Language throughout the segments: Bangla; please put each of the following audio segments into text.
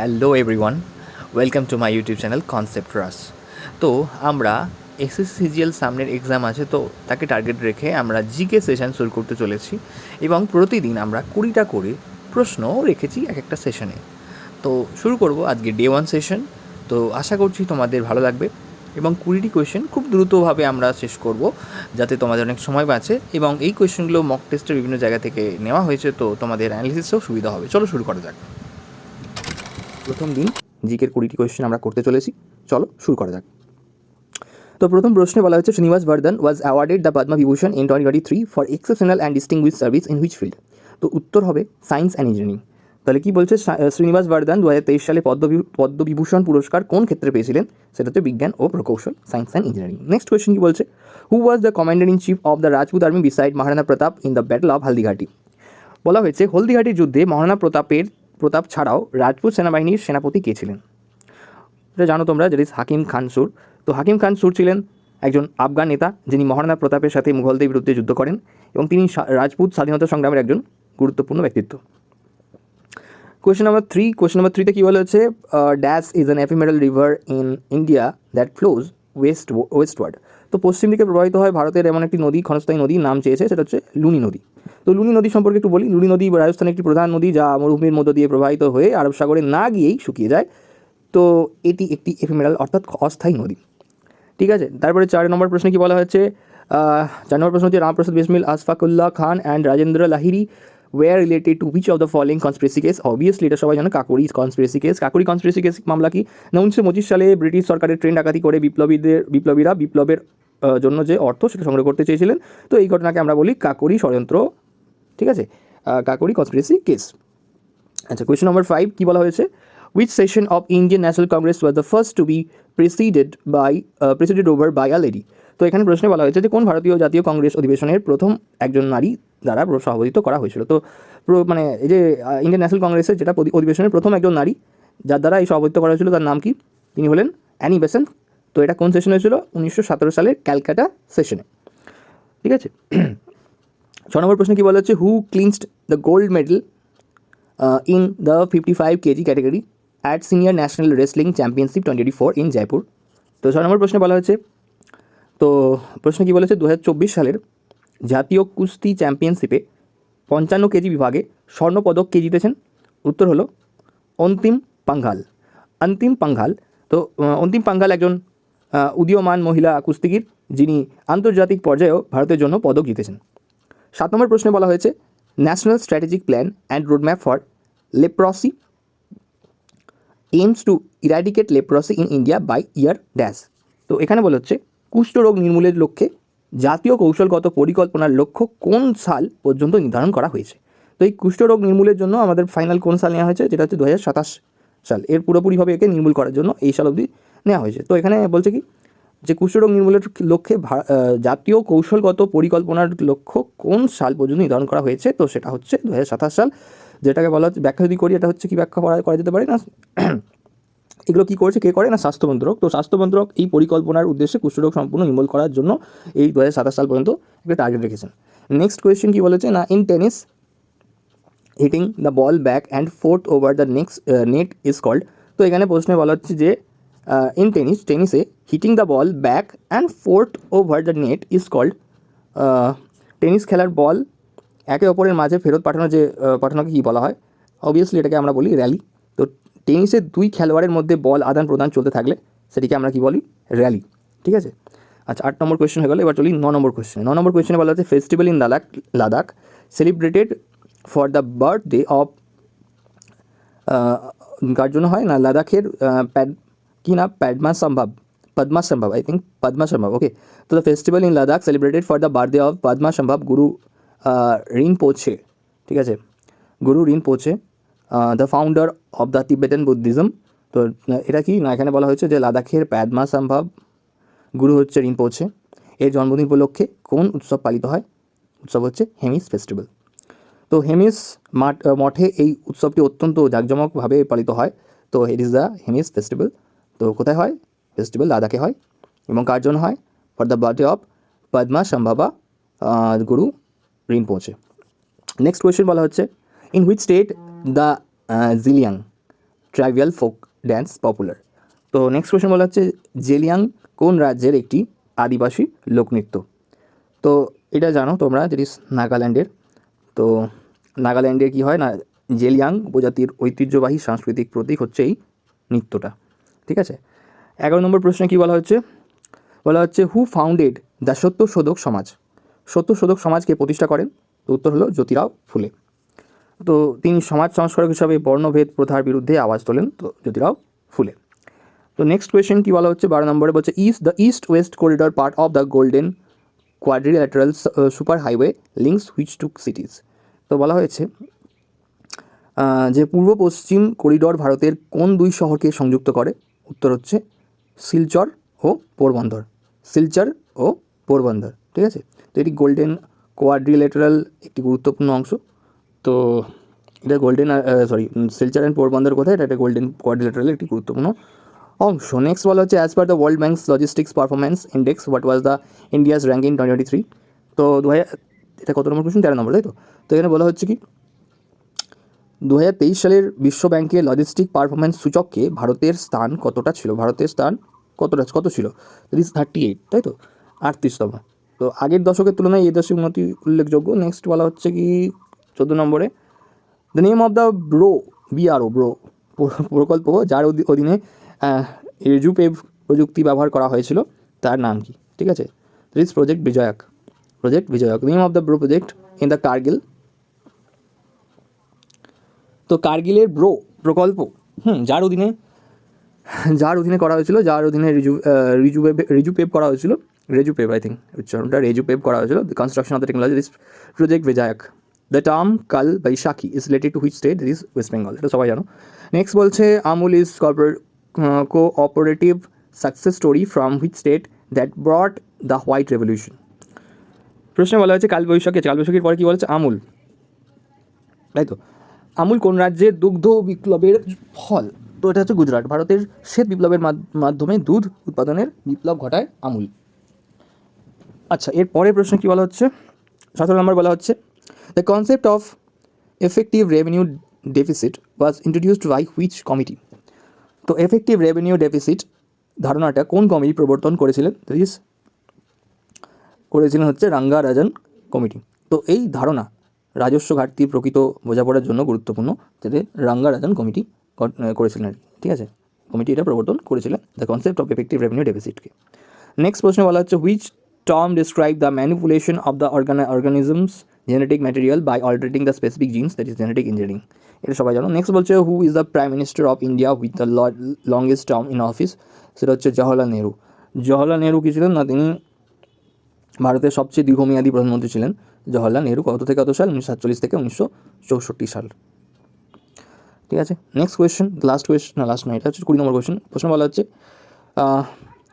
Hello everyone welcome to my YouTube channel concept রাস তো আমরা এসএসসিজিএল সামনের এক্সাম আছে, তো তাকে টার্গেট রেখে আমরা জিকে সেশন শুরু করতে চলেছি এবং প্রতিদিন আমরা কুড়িটা করে প্রশ্ন রেখেছি এক একটা সেশনে তো শুরু করব আজকে ডে ওয়ান সেশন তো আশা করছি তোমাদের ভালো লাগবে এবং কুড়িটি কোয়েশ্চেন খুব দ্রুতভাবে আমরা শেষ করব যাতে তোমাদের অনেক সময় বাঁচে এবং এই কোয়েশ্চেনগুলো মক টেস্টের বিভিন্ন জায়গা থেকে নেওয়া হয়েছে, তো তোমাদের অ্যানালিসিসেও সুবিধা হবে। চলো শুরু করা যাক। প্রথম দিন জিকের কুড়িটি কোয়েশ্চেন আমরা করতে চলেছি। চলো, শুরু করা যাক। তো প্রথম প্রশ্নে বলা হচ্ছে Srinivas Vardhan was awarded the Padma Vibhushan in twenty twenty three for exceptional and distinguish service in which field তো উত্তর হবে সায়েন্স অ্যান্ড ইঞ্জিনিয়ারিং তাহলে কি বলছে শ্রীনিবাস বর্ধন দু হাজার তেইশ সালে পদ্মবি পদ্মবিভূষণ পুরস্কার কোন ক্ষেত্রে পেয়েছিলেন? সেটা হচ্ছে বিজ্ঞান ও প্রকৌশল science and engineering next question কি বলছে? Who was the commander in chief of the Rajput army beside Maharana Pratap in the battle of Haldighati বলা হয়েছে, হলদিঘাটির যুদ্ধে মহারানা প্রতাপের প্রতাপ ছাড়াও রাজপুত সেনাবাহিনীর সেনাপতি কে ছিলেন? এটা জানো তোমরা যেটা হাকিম খান সুর। তো হাকিম খান সুর ছিলেন একজন আফগান নেতা, যিনি মহারানা প্রতাপের সাথে মুঘলদের বিরুদ্ধে যুদ্ধ করেন এবং তিনি রাজপুত স্বাধীনতা সংগ্রামের একজন গুরুত্বপূর্ণ ব্যক্তিত্ব। Question number three question number থ্রিতে কী বলা হচ্ছে dash is an ephemeral river in India that flows west westward তো পশ্চিম দিকে প্রবাহিত হয় ভারতের এমন একটি নদী, ক্ষণস্থায়ী নদী নাম চেয়েছে, সেটা হচ্ছে লুনি নদী। তো লুনি নদী সম্পর্কে একটু বলি। লুনি নদী রাজস্থানের একটি প্রধান নদী যা মরুভূমির মধ্য দিয়ে প্রবাহিত হয়ে আরব সাগরে না গিয়েই শুকিয়ে যায়। তো এটি একটি এফিমেরাল অর্থাৎ অস্থায়ী নদী। ঠিক আছে? তারপরে চার নম্বর প্রশ্নে কি বলা হচ্ছে চার নম্বর প্রশ্ন হচ্ছে Ramprasad Bismil Ashfaqullah Khan and Rajendra Lahiri were related to which of the following conspiracy case obviously এটা সবাই জানো, Kakori conspiracy case Kakori conspiracy case মামলা কি? না উনিশশো পঁচিশ সালে ব্রিটিশ সরকারের ট্রেন ডাকাতি করে বিপ্লবীদের, বিপ্লবীরা বিপ্লবের জন্য যে অর্থ সেটা সংগ্রহ করতে চেয়েছিলেন। তো এই ঘটনাকে আমরা বলি কাকরি ষড়যন্ত্র। ঠিক আছে? কাকুরি কনস্পিরেসি কেস আচ্ছা কোয়েশ্চেন নম্বর ফাইভ কী বলা হয়েছে? Which session of Indian National Congress was the first to be presided by presided over by a lady তো এখানে প্রশ্নে বলা হয়েছে যে কোন ভারতীয় জাতীয় কংগ্রেস অধিবেশনের প্রথম একজন নারী দ্বারা সভাপতিত্ব করা হয়েছিল। তো মানে এই যে ইন্ডিয়ান ন্যাশনাল কংগ্রেসের যেটা অধিবেশনের প্রথম একজন নারী যার দ্বারা এই সভাপতিত্ব করা হয়েছিল, তার নাম কি? তিনি হলেন অ্যানি বেসেন্ট তো এটা কোন সেশনে হয়েছিল? উনিশশো সতেরো সালের ক্যালকাটা সেশনে ঠিক আছে? ছ নম্বর প্রশ্ন কী বলা হচ্ছে? Who clinched the gold medal in the fifty five KG category at senior national wrestling championship twenty four in Jaipur তো ছ নম্বর প্রশ্নে বলা হয়েছে তো প্রশ্ন কী বলেছে দু হাজার চব্বিশ সালের জাতীয় কুস্তি চ্যাম্পিয়নশিপে পঞ্চান্ন কেজি বিভাগে স্বর্ণপদক কে জিতেছেন? উত্তর হলো, অন্তিম পাঙ্ঘাল অন্তিম পাঙ্ঘাল তো অন্তিম পাঙ্ঘাল একজন উদীয়মান মহিলা কুস্তিগির, যিনি আন্তর্জাতিক পর্যায়েও ভারতের জন্য পদক জিতেছেন। সাত নম্বর প্রশ্নে বলা হয়েছে, national strategic plan and roadmap for leprosy aims to eradicate leprosy in India by year dash. তো এখানে বলা হচ্ছে কুষ্ঠরোগ নির্মূলের লক্ষ্যে জাতীয় কৌশলগত পরিকল্পনার লক্ষ্য কোন সাল পর্যন্ত নির্ধারণ করা হয়েছে? তো এই কুষ্ঠরোগ নির্মূলের জন্য আমাদের ফাইনাল কোন সাল নেওয়া হয়েছে? যেটা হচ্ছে দু হাজার সাতাশ সাল। এর পুরোপুরিভাবে একে নির্মূল করার জন্য এই সাল অবধি নেওয়া হয়েছে। তো এখানে বলছে কি? যে কুষ্ঠরোগ নির্মূলের লক্ষ্যে জাতীয় কৌশলগত পরিকল্পনার লক্ষ্য কোন সাল পর্যন্ত নির্ধারণ করা হয়েছে? তো সেটা হচ্ছে দু হাজার সাতাশ সাল, যেটাকে বলা হচ্ছে, ব্যাখ্যা যদি করি, এটা হচ্ছে কি ব্যাখ্যা করা করা যেতে পারে না? এগুলো কী করেছে, কে করে? না স্বাস্থ্য মন্ত্রক তো স্বাস্থ্য মন্ত্রক এই পরিকল্পনার উদ্দেশ্যে কুষ্ঠরোগ সম্পূর্ণ নির্মূল করার জন্য এই দু হাজার সাতাশ সাল পর্যন্ত একটা টার্গেট রেখেছেন। নেক্সট কোয়েশ্চেন কী বলেছে? না in tennis hitting the ball back and forth over the next net is called তো এখানে প্রশ্নে বলা হচ্ছে যে in tennis টেনিসে hitting the ball back and forth over the net is called tennis খেলার বল একে অপরের মাঝে ফেরত পাঠানো যে পাঠানোকে কী বলা হয়? অবভিয়াসলি এটাকে আমরা বলি র্যালি তো টেনিসে দুই খেলোয়াড়ের মধ্যে বল আদান প্রদান চলতে থাকলে সেটিকে আমরা কী বলি? র্যালি ঠিক আছে? আচ্ছা আট নম্বর কোয়েশ্চেন হয়ে গেল। এবার চলি ন নম্বর কোয়েশ্চেন ন নম্বর কোয়েশ্চেনে বলা হচ্ছে festival in Ladakh Ladakh celebrated for the birthday of কার জন্য হয়? না লাদাখের কি না প্যাডমা সম্ভব পদ্মা সম্ভব I think Padma Sambhav okay তো the festival in Ladakh celebrated for the birthday of Padma Sambhav Guru Rinpoche ঠিক আছে Guru Rinpoche the founder of the Tibetan Buddhism তো এটা কি? না, এখানে বলা হয়েছে যে লাদাখের প্যাডমা সম্ভব গুরু হচ্ছে রিন পোছে এর জন্মদিন উপলক্ষে কোন উৎসব পালিত হয়? উৎসব হচ্ছে হেমিস ফেস্টিভ্যাল তো হেমিস মাঠ, মঠে এই উৎসবটি অত্যন্ত জাঁকজমকভাবে পালিত হয়। তো it is the Hemis festival তো কোথায় হয়? ফেস্টিভ্যাল লাদাখে হয় এবং কার জন্য হয়? For the birthday of Padma Sambhava Guru Rinpoche. Next question বলা হচ্ছে in which state the Zeliang tribal folk dance popular তো নেক্সট কোয়েশ্চেন বলা হচ্ছে জেলিয়াং কোন রাজ্যের একটি আদিবাসী লোকনৃত্য? তো এটা জানো তোমরা, যেটি নাগাল্যান্ডের। তো নাগাল্যান্ডে কী হয় না জেলিয়াং উপজাতির ঐতিহ্যবাহী সাংস্কৃতিক প্রতীক হচ্ছে এই নৃত্যটা। ঠিক আছে? এগারো নম্বর প্রশ্নে কী বলা হচ্ছে? বলা হচ্ছে হু ফাউন্ডেড দ্য সত্য শোধক সমাজ? সত্য শোধক সমাজকে প্রতিষ্ঠা করেন। তো উত্তর হলো জ্যোতিরাও ফুলে। তো তিনি সমাজ সংস্কারক হিসাবে বর্ণভেদ প্রথার বিরুদ্ধে আওয়াজ তোলেন। তো জ্যোতিরাও ফুলে। তো নেক্সট কোয়েশ্চেন কী বলা হচ্ছে? বারো নম্বরে বলছে east the east west corridor part of the golden quadrilateral super highway links which two cities তো বলা হয়েছে যে পূর্ব পশ্চিম করিডর ভারতের কোন দুই শহরকে সংযুক্ত করে? উত্তর হচ্ছে শিলচর ও পোরবন্দর। শিলচর ও পোরবন্দর, ঠিক আছে? তো এটি গোল্ডেন কোয়াড্রিলেটারাল একটি গুরুত্বপূর্ণ অংশ। তো এটা golden sorry Silchar and Porbandar কোথায়? এটা একটা গোল্ডেন কোয়াড্রিলেটারাল একটি গুরুত্বপূর্ণ অংশ। নেক্সট বলা হচ্ছে as per the World Bank's logistics performance index what was the India's ranking twenty twenty three তো দু হাজার এটা কত নম্বর কোশ্চেন তেরো নম্বর, তাই তো? তো এখানে বলা হচ্ছে কি দু হাজার তেইশ সালের বিশ্ব ব্যাংকের লজিস্টিক পারফরমেন্স সূচককে ভারতের স্থান কতটা ছিল? ভারতের স্থান কতটা কত ছিল? ইস থার্টি এইট তাই তো? আটত্রিশতম। তো আগের দশকের তুলনায় এই দশক উন্নতি উল্লেখযোগ্য। নেক্সট বলা হচ্ছে কি? চোদ্দ নম্বরে the name of the BRO BRO BRO প্রকল্প যার অধি- অধীনে রেজুপেভ প্রযুক্তি ব্যবহার করা হয়েছিল, তার নাম কি? ঠিক আছে? This project Vijayak project Vijayak name of the BRO project in the Kargil তো কার্গিলের ব্রো, প্রকল্প, হুম, যার অধীনে যার অধীনে করা হয়েছিল, যার অধীনে রিজু রিজু রিজু পেভ করা হয়েছিল, রেজু পেভ আই থিঙ্ক উচ্চারণটা, রেজু পেভ করা হয়েছিল the construction of the technology this project Vijayak the term Kal Baishakhi is related to which state this West Bengal এটা সবাই জানো। নেক্সট বলছে Amul is corporate cooperative success story from which state that brought the white revolution প্রশ্নে বলা হয়েছে, কাল বৈশাখী কাল বৈশাখীর পরে কী বলেছে? আমুল। তাই তো? আমুল কোন রাজ্যের দুগ্ধ বিপ্লবের ফল? তো এটা হচ্ছে গুজরাট। ভারতের শ্বেত বিপ্লবের মাধ- মাধ্যমে দুধ উৎপাদনের বিপ্লব ঘটায় আমুল আচ্ছা এর পরের প্রশ্ন কী বলা হচ্ছে? সতেরো নম্বর বলা হচ্ছে the concept of effective revenue deficit was introduced by which committee তো এফেক্টিভ রেভিনিউ ডেফিসিট ধারণাটা কোন কমিটি প্রবর্তন করেছিলেন? দিস করেছিলেন হচ্ছে রাঙ্গা রাজন কমিটি তো এই ধারণা রাজস্ব ঘাটতি প্রকৃত বোঝাপড়ার জন্য গুরুত্বপূর্ণ যাতে রাঙ্গা রাজন কমিটি করেছিলেন আর ঠিক আছে? কমিটি এটা প্রবর্তন করেছিলেন the concept of effective revenue ডেফিসিটকে next প্রশ্নে বলা হচ্ছে which term describe the manipulation of the organ organisms genetic material by altering the specific genes that is genetic engineering এটা সবাই জানো। নেক্সট বলছে who is the prime minister of India with the longest term in office সেটা হচ্ছে জওহরলাল নেহরু। জওহরলাল নেহরু কি ছিলেন না? তিনি ভারতের সবচেয়ে দীর্ঘমেয়াদী প্রধানমন্ত্রী ছিলেন। জওহরলাল নেহরু কত থেকে কত সাল? উনিশশো সাতচল্লিশ থেকে উনিশশো চৌষট্টি সাল। ঠিক আছে নেক্সট কোয়েশ্চেন লাস্ট কোয়েশ্চেন না লাস্ট নয় এটা হচ্ছে কুড়ি নম্বর কোয়েশ্চেন প্রশ্ন বলা হচ্ছে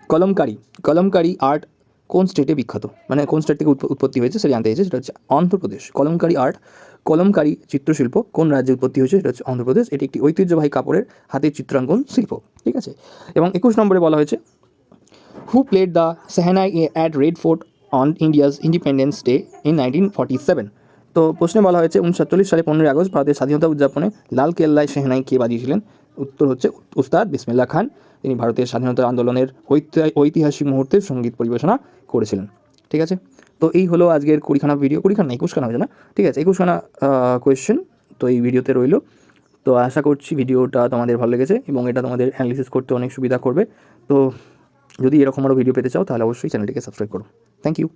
কলমকারি কলমকারি আর্ট কোন স্টেটে বিখ্যাত? মানে কোন স্টেট থেকে উৎপ- উৎপত্তি হয়েছে সেটা জানতে চাইছে, সেটা হচ্ছে অন্ধ্রপ্রদেশ। কলমকারি আর্ট কলমকারি চিত্রশিল্প কোন রাজ্যে উৎপত্তি হয়েছে সেটা হচ্ছে অন্ধ্রপ্রদেশ। এটি একটি ঐতিহ্যবাহী কাপড়ের হাতের চিত্রাঙ্কন শিল্প, ঠিক আছে? এবং একুশ নম্বরে বলা হয়েছে, who played the red at Red Fort on day Independence Day in 1947 তো প্রশ্নে বলা হয়েছে উনিশশো সাতচল্লিশ সালে পনেরোই আগস্ট ভারতের স্বাধীনতা উদযাপনে লাল কেল্লায় সেহনাই কে বাজিয়েছিলেন? উত্তর হচ্ছে উস্তাদ বিসমিল্লা খান। তিনি ভারতের স্বাধীনতা আন্দোলনের ঐতি- ঐতিহাসিক মুহূর্তের সংগীত পরিবেশনা করেছিলেন। ঠিক আছে? তো এই হলো আজকের কুড়িখানা ভিডিও কুড়িখানা একুশখানা হয়েছে না? ঠিক আছে, একুশখানা কোয়েশ্চেন তো এই ভিডিওতে রইল। তো আশা করছি ভিডিওটা তোমাদের ভালো লেগেছে এবং এটা তোমাদের অ্যানালিসিস করতে অনেক সুবিধা করবে। তো যদি এরকম আরও ভিডিও পেতে চাও, তাহলে অবশ্যই চ্যানেলটিকে সাবস্ক্রাইব করো। Thank you.